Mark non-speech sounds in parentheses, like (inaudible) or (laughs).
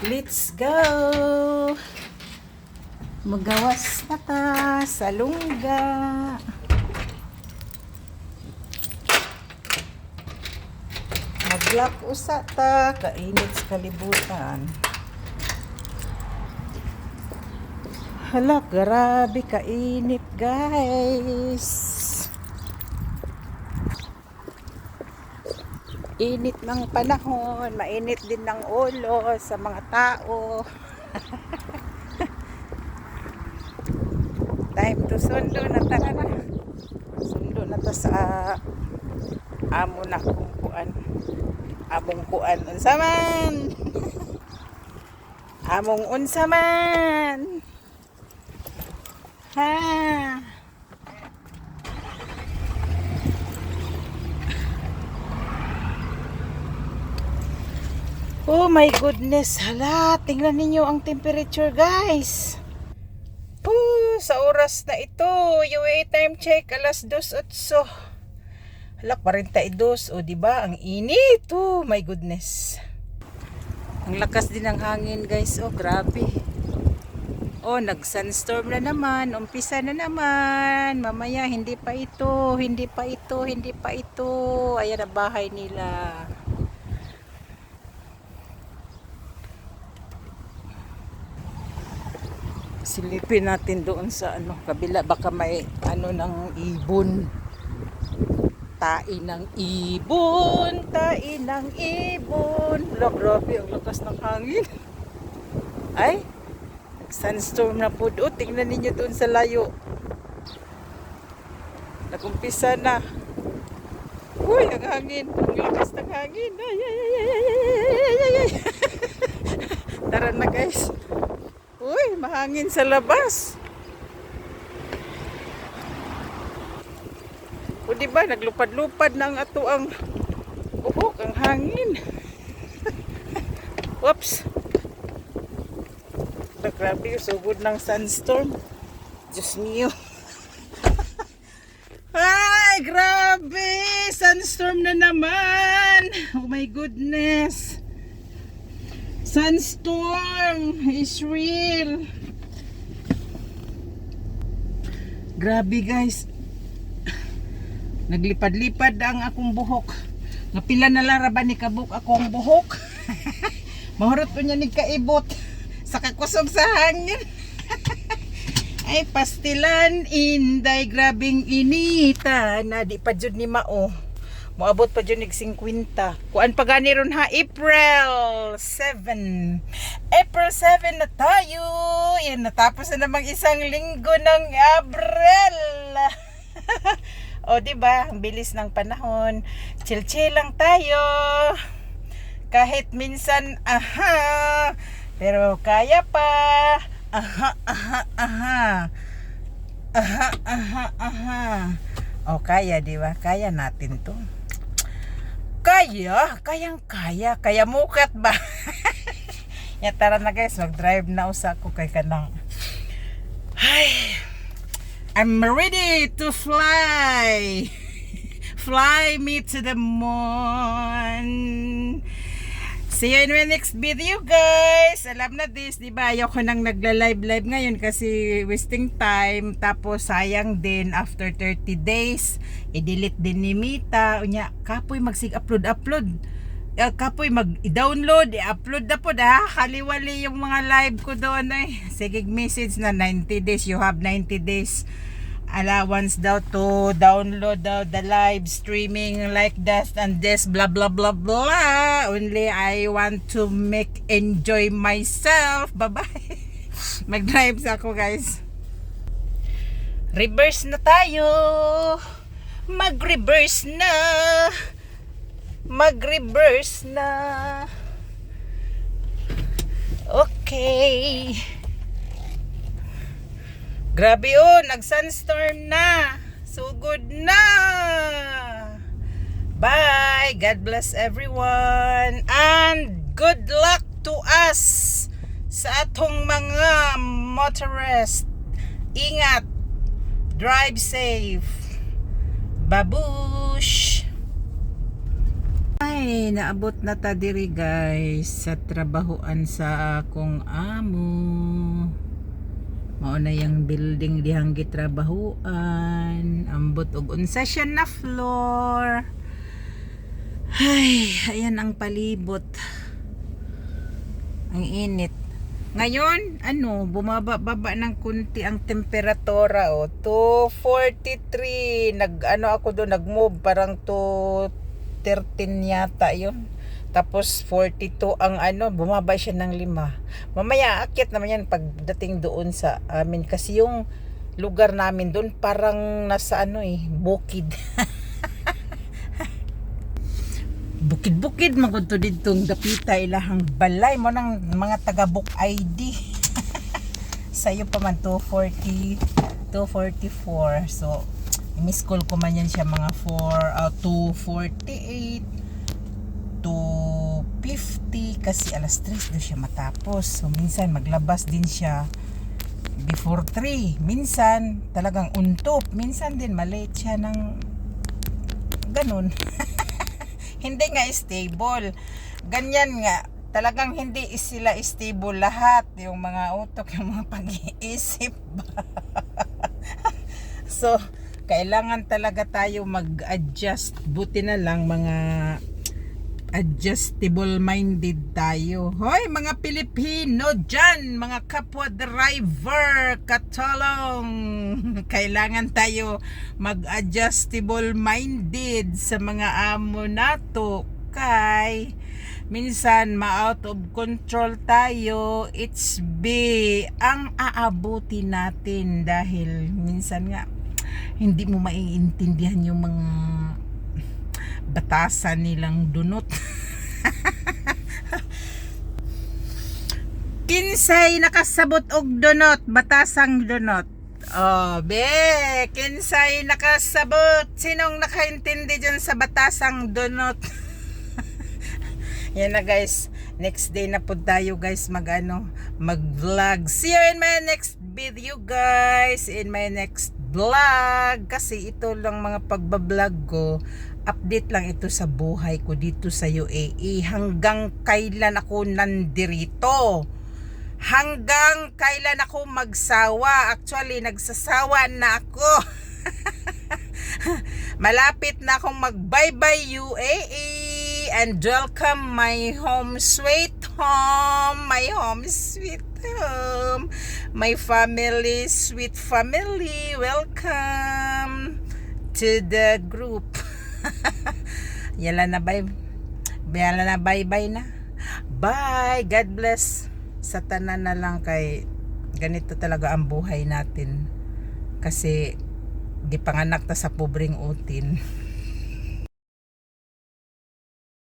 Let's go! Magawas na ta sa lungga. Maglak usa ta, kainit sa kalibutan. Hala, grabe kainit guys. Init ng panahon, mainit din ng ulo sa mga tao. (laughs) Time to sundo na tara na. Sundo na to sa amo na kung kuan. Among kuan. Unsa man? (laughs) Among unsa man? Ha? Oh my goodness, hala, tingnan ninyo ang temperature guys. Oh, sa oras na ito, UA time check, alas 2.8. Hala, 42, o di ba Ang init, oh my goodness. Ang lakas din ng hangin guys, oh grabe. Oh, nag-sunstorm na naman, umpisa na naman. Mamaya, hindi pa ito, hindi pa ito, hindi pa ito. Ayan ang bahay nila. Silipin natin doon sa ano kabila baka may ano ng ibon tai ng ibon tai ng ibon Wala, grabe ang lakas ng hangin ay sunstorm na po doon tingnan ninyo doon sa layo nagumpisa na uy ang hangin ang lakas ng hangin ay ay ay ay ay ay ay ay ay tara na guys Uy, mahangin sa labas. O di ba naglupad-lupad ng ato ang buhok, ang hangin. (laughs) Whoops. Na, grabe, sugod ng sunstorm. Diyos mio. (laughs) Ay, grabe! Sunstorm na naman! Oh my goodness! Sunstorm is real. Grabe guys. Naglipad-lipad ang akong buhok. Napila na laraban ni kabuk akong buhok. (laughs) Mahurot ko niya ni kaibot. Sa kakusog sa hangin. (laughs) Ay pastilan inday grabing inita na di pa jud ni mao. Moabot pa dyan 50. Kuan pa gani ron ha, April 7. April 7 na tayo. Yan, natapos na namang isang linggo ng April. (laughs) o, di ba Ang bilis ng panahon. Chill-chill lang tayo. Kahit minsan, aha. Pero kaya pa. Aha, aha, aha. Aha, aha, aha. O, kaya, di ba? Kaya natin to. Kaya, kayang kaya, kaya mukat ba? (laughs) ya tara na guys, mag-drive na usa ko kay kanang. Ay, I'm ready to fly. (laughs) fly me to the moon. See you in my next video guys. Alam na this, di ba? Ayaw ko nang nagla-live-live ngayon kasi wasting time. Tapos sayang din after 30 days. I-delete din ni Mita. Unya, kapoy magsig-upload-upload. Uh, kapoy mag-download, i-upload na po ha. Kaliwali yung mga live ko doon ay. Sige message na 90 days. You have 90 days allowance daw to download daw the live streaming like that and this blah blah blah blah. Only I want to make enjoy myself. Bye bye (laughs) mag drive ako guys. Reverse na tayo. Mag reverse na. Mag reverse na. Okay Grabe oh, nag-sunstorm na. So good na. Bye. God bless everyone. And good luck to us sa atong mga motorist. Ingat. Drive safe. Babush. Ay, naabot na ta diri guys sa trabahoan sa akong amo. Mao na yung building dihang gitrabahoan. Ambot og unsa siya na floor. Ay, ayan ang palibot. Ang init. Ngayon, ano, bumaba-baba ng kunti ang temperatura oh. 243. Nag ano ako doon, nag-move parang to 13 yata 'yon. Tapos 42 ang ano, bumaba siya ng 5. Mamaya akyat naman yan pagdating doon sa amin kasi yung lugar namin doon parang nasa ano eh, bukid. (laughs) bukid-bukid magud to didtong dapita ilahang balay mo ng mga taga book ID. (laughs) Sayo pa man 240 244. So miss call ko man yan siya mga 4 uh, 248 250 kasi alas 3 do siya matapos. So minsan maglabas din siya before 3. Minsan talagang untop. Minsan din malate siya ng ganun. (laughs) hindi nga stable. Ganyan nga. Talagang hindi sila stable lahat. Yung mga utok, yung mga pag-iisip (laughs) so, kailangan talaga tayo mag-adjust. Buti na lang mga adjustable minded tayo. Hoy, mga Pilipino dyan, mga kapwa driver, katulong. (laughs) Kailangan tayo mag-adjustable minded sa mga amo nato kay minsan ma-out of control tayo it's be ang aabuti natin dahil minsan nga hindi mo maiintindihan yung mga batasan nilang dunot. kinsay nakasabot og dunot, batasang dunot. Oh, be, kinsay nakasabot? Sinong nakaintindi dyan sa batasang dunot? (laughs) Yan na guys. Next day na po tayo guys mag ano, mag vlog. See you in my next video guys. In my next vlog. Kasi ito lang mga pagbablog ko update lang ito sa buhay ko dito sa UAE hanggang kailan ako nandirito? Hanggang kailan ako magsawa? Actually nagsasawa na ako. (laughs) Malapit na akong mag bye bye UAE and welcome my home sweet home my home sweet home my family sweet family. Welcome to the group (laughs) Yala na bye. Yala na bye bye na. Bye. God bless. Sa tanan na lang kay ganito talaga ang buhay natin. Kasi gipanganak ta sa pobreng utin. (laughs)